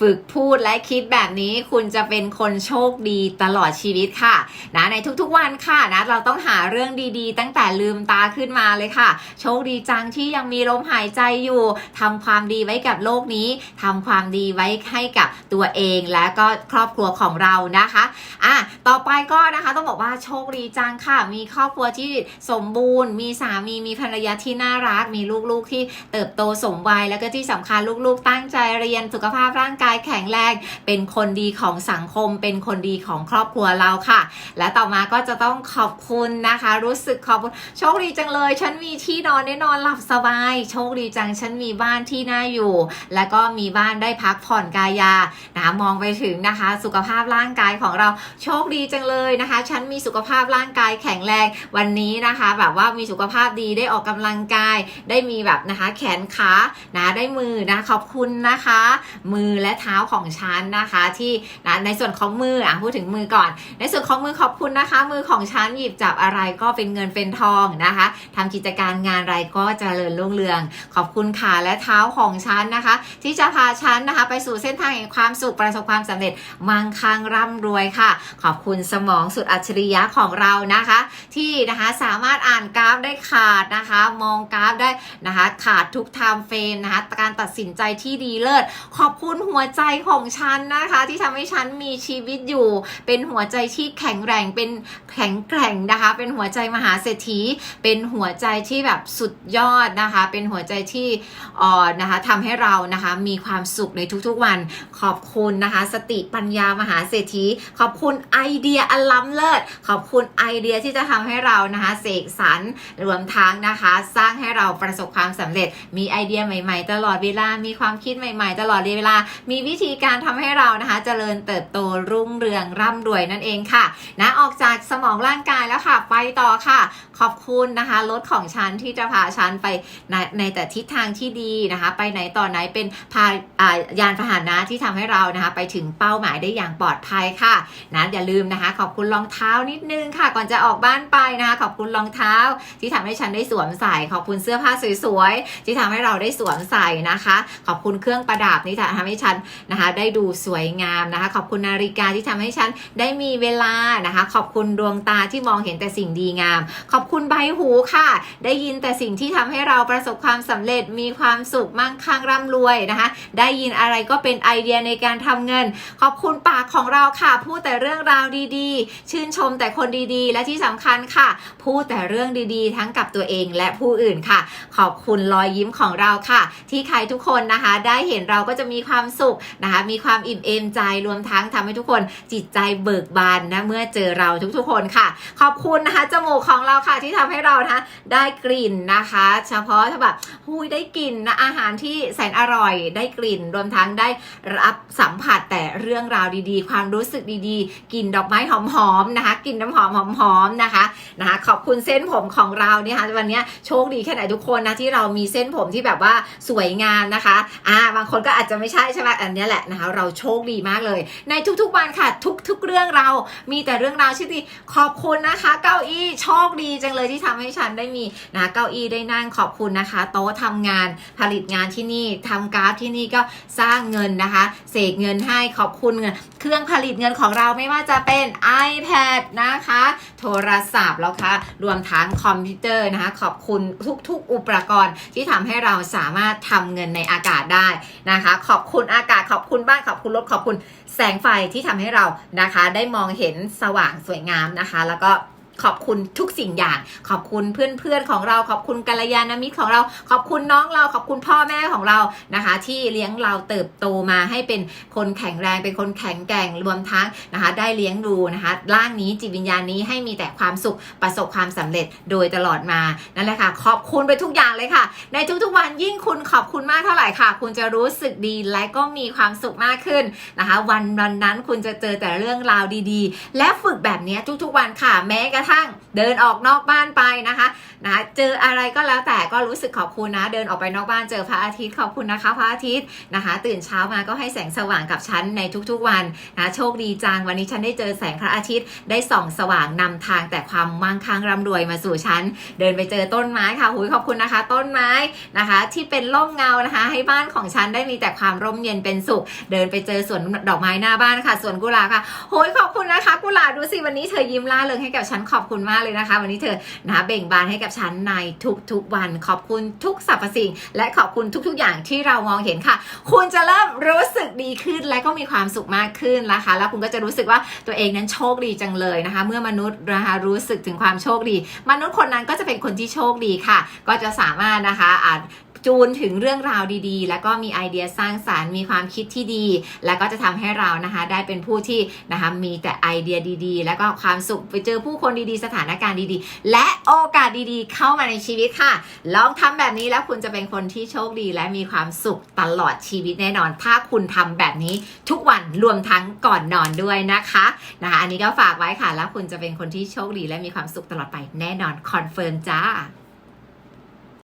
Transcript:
ฝึกพูดและคิดแบบนี้คุณจะเป็นคนโชคดีตลอดชีวิตค่ะนะในทุกๆวันค่ะนะเราต้องหาเรื่องดีๆ ตั้งแต่ลืมตาขึ้นมาเลยค่ะ โชคดีจังที่ยังมีลมหายใจอยู่ทำความดีไว้กับโลกนี้ทำความดีไว้ให้กับตัวเองและก็ครอบครัวของเรานะคะอะต่อไปก็นะคะต้องบอกว่าโชคดีจังค่ะ มีครอบครัวที่สมบูรณ์ มีสามีมีภรรยาที่น่ารัก มีลูกๆที่เติบโตสมวัยแล้วก็ที่สำคัญลูกๆ ตั้งใจเรียนสุขภาพร่างกายแข็งแรง เป็นคนดีของสังคม เป็นคนดีของครอบครัวเราค่ะ และต่อมาก็จะต้องขอบคุณนะคะ รู้สึกขอบคุณโชคดีจังเลย ฉันมีที่นอนได้นอนหลับสบาย โชคดีจังฉันมีบ้านที่น่าอยู่ แล้วก็มีบ้านได้พักผ่อนกายานะมองไปถึงนะคะ สุขภาพร่างกายของเราโชคดีจังเลยนะคะ ฉันมีสุขภาพร่างกายแข็งแรงวันนี้นะคะ แบบว่ามีสุขภาพดีได้ออกกำลังกาย ได้มีแบบนะคะแขนขานะได้มือนะขอบคุณนะคะ มือและเท้าของฉันนะคะ ที่นะในส่วนของมืออะพูดถึงมือก่อน ในส่วนของมือขอบคุณนะคะ มือของฉันหยิบจับอะไรก็เป็นเงินเป็นทองนะคะทำกิจการงานอะไรก็เจริญรุ่งเรือง ขอบคุณขาและเท้าของฉันนะคะ ที่จะพาฉันนะคะ ไปสู่เส้นทางแห่งความสุขประสบความสำเร็จมั่งคั่งร่ำรวยค่ะ ขอบคุณสมองสุดอัจฉริยะของเรานะคะ ที่นะคะสามารถอ่านกราฟได้ขาดนะคะ มองกราฟได้นะคะ ขาดทุกไทม์เฟรมนะคะการตัดสินใจที่ดีเลิศขอบคุณหัวใจของฉันนะคะ ที่ทำให้ฉันมีชีวิตอยู่ เป็นหัวใจที่แข็งแรงเป็นแข็งแกร่งนะคะ เป็นหัวใจมหาเศรษฐี เป็นหัวใจที่แบบสุดยอดนะคะ เป็นหัวใจที่อ่อนนะคะทำให้เรานะคะมีความสุขในทุกๆวันขอบคุณนะคะ สติปัญญามหาเศรษฐี ขอบคุณไอเดียอันล้ำเลิศขอบคุณไอเดียที่จะทำให้เรานะคะเสกสรรรวมทั้งนะคะ สร้างให้เราประสบความสำเร็จมีไอเดียใหม่ ๆ ตลอดเวลามีความคิดใหม่ ๆ ตลอดเวลามีวิธีการทำให้เรานะคะเจริญเติบโตรุ่งเรืองร่ำรวยนั่นเองค่ะนะออกจากสมองร่างกายแล้วค่ะ ไปต่อค่ะ ขอบคุณนะคะรถของฉันที่จะพาฉันไปในในแต่ทิศทางที่ดีนะคะ ไปไหนต่อไหนเป็นพาอ่ายานพาหนะที่ทำให้เรานะคะไปถึงเป้าหมายได้อย่างปลอดภัยค่ะนะอย่าลืมนะคะ ขอบคุณรองเท้านิดนึงค่ะ ก่อนจะออกบ้านไปนะคะ ขอบคุณรองเท้าที่ทำให้ฉันได้สวมใส่ ขอบคุณเสื้อผ้าสวยๆที่ทำให้เราได้สวมใส่นะคะ ขอบคุณเครื่องประดับที่ทำให้ฉันนะคะได้ดูสวยงามนะคะ ขอบคุณนาฬิกาที่ทำให้ฉันได้มีเวลานะคะ ขอบคุณดวงตาที่มองเห็นแต่สิ่งดีงาม ขอบคุณใบหูค่ะ ได้ยินแต่สิ่งที่ทำให้เราประสบความสำเร็จมีความสุขมั่งคั่งร่ำรวยนะคะ ได้ยินอะไรก็เป็นไอเดียในการทำเงิน ขอบคุณปากของเราค่ะ พูดแต่เรื่องราวดีๆ ชื่นชมแต่คนดีๆ และที่สำคัญค่ะ พูดแต่เรื่องดีๆ ทั้งกับตัวเองและผู้อื่นค่ะ ขอบคุณรอยยิ้มของเราค่ะ ที่ใครทุกคนนะคะ ได้เห็นเราก็จะมีความสุขนะคะ มีความอิ่มเอมใจรวมทั้งทำให้ทุกคนจิตใจเบิกบานนะเมื่อเจอเราทุกๆคนค่ะ ขอบคุณนะคะจมูกของเราค่ะที่ทำให้เรานะได้กลิ่นนะคะ เฉพาะถ้าแบบหุยได้กลิ่นนะอาหารที่แสนอร่อยได้กลิ่น รวมทั้งได้รับสัมผัสแต่เรื่องราวดีๆ ความรู้สึกดีๆกลิ่นดอกไม้หอมๆนะคะกลิ่นน้ำหอมหอมๆนะคะนะคะ ขอบคุณเส้นผมของเราเนี่ยค่ะวันนี้โชคดีแค่ไหนทุกคนนะที่เรามีเส้นผมที่แบบว่าสวยงามนะคะ อ่า บางคนก็อาจจะไม่ใช่ใช่ไหมอันนี้แหละนะคะ เราโชคดีมากเลย ในทุกๆวันค่ะ ทุกๆเรื่องเรามีแต่เรื่องราวที่ดีขอบคุณนะคะ เก้าอี้โชคดีจังเลยที่ทำให้ฉันได้มีนะเก้าอี้ได้นั่งขอบคุณนะคะ โต๊ะทำงานผลิตงานที่นี่ทำกราฟที่นี่ก็สร้างเงินนะคะ เสกเงินให้ขอบคุณเงินเครื่องผลิตเงินของเราไม่ว่าจะเป็น iPad นะคะ โทรศัพท์แล้วค่ะรวมทั้งคอมพิวเตอร์นะคะ ขอบคุณทุกๆ อุปกรณ์ที่ทำให้เราสามารถทำเงินในอากาศได้นะคะ ขอบคุณอากาศขอบคุณบ้านขอบคุณรถขอบคุณแสงไฟที่ทำให้เรานะคะ ได้มองเห็นสว่างสวยงามนะคะ แล้วก็ ขอบคุณทุกสิ่งอย่าง ขอบคุณเพื่อนๆของเรา ขอบคุณกัลยาณมิตรของเรา ขอบคุณน้องเรา ขอบคุณพ่อแม่ของเรานะคะ ที่เลี้ยงเราเติบโตมาให้เป็นคนแข็งแรงเป็นคนแข็งแกร่งรวมทั้งนะคะ ได้เลี้ยงดูนะคะร่างนี้จิตวิญญาณนี้ให้มีแต่ความสุขประสบความสำเร็จโดยตลอดมานั่นแหละค่ะ ขอบคุณไปทุกอย่างเลยค่ะ ในทุกๆวันยิ่งคุณขอบคุณมากเท่าไหร่ค่ะ คุณจะรู้สึกดีและก็มีความสุขมากขึ้นนะคะ วันวันนั้นคุณจะเจอแต่เรื่องราวดีๆ และฝึกแบบนี้ทุกๆวันค่ะแม้กระทั่งเดินออกนอกบ้านไปนะคะนะเจออะไรก็แล้วแต่ก็รู้สึกขอบคุณนะ เดินออกไปนอกบ้านเจอพระอาทิตย์ขอบคุณนะคะพระอาทิตย์นะคะ ตื่นเช้ามาก็ให้แสงสว่างกับฉันในทุกๆวันนะโชคดีจังวันนี้ฉันได้เจอแสงพระอาทิตย์ได้ส่องสว่างนำทางแต่ความมั่งคั่งร่ำรวยมาสู่ฉันเดินไปเจอต้นไม้ค่ะหุยขอบคุณนะคะ ต้นไม้นะคะ ที่เป็นร่มเงานะคะ ให้บ้านของฉันได้มีแต่ความร่มเย็นเป็นสุข เดินไปเจอสวนดอกไม้หน้าบ้านค่ะสวนกุหลาบค่ะโหยขอบคุณนะคะ กุหลาบดูสิวันนี้เธอยิ้มล่าเริงให้กับฉันขอบอบคุณมากเลยนะคะ วันนี้เธอนะคะเบ่งบานให้กับฉันในทุกๆวัน ขอบคุณทุกสรรพสิ่ง และขอบคุณทุก ๆ อย่างที่เรามองเห็นค่ะ คุณจะเริ่มรู้สึกดีขึ้นและก็มีความสุขมากขึ้นนะคะ แล้วคุณก็จะรู้สึกว่าตัวเองนั้นโชคดีจังเลยนะคะ เมื่อมนุษย์นะคะรู้สึกถึงความโชคดี มนุษย์คนนั้นก็จะเป็นคนที่โชคดีค่ะ ก็จะสามารถนะคะอาจ จูนถึงเรื่องราวดีๆ แล้วก็มีไอเดียสร้างสารรค์มีความคิดที่ดี แล้วก็จะทำให้เรานะคะได้เป็นผู้ที่นะคะมีแต่ไอเดียดีๆ แล้วก็ความสุขไปเจอผู้คนดีๆ สถานการณ์ดีๆ และโอกาสดีๆ เข้ามาในชีวิตค่ะ ลองทำแบบนี้แล้วคุณจะเป็นคนที่โชคดี และมีความสุขตลอดชีวิตแน่นอน ถ้าคุณทำแบบนี้ทุกวันรวมทั้งก่อนนอนด้วยนะคะนะคะอันนี้ก็ฝากไว้ค่ะ แล้วคุณจะเป็นคนที่โชคดี และมีความสุขตลอดไปแน่นอนคอนเฟิร์มจ้า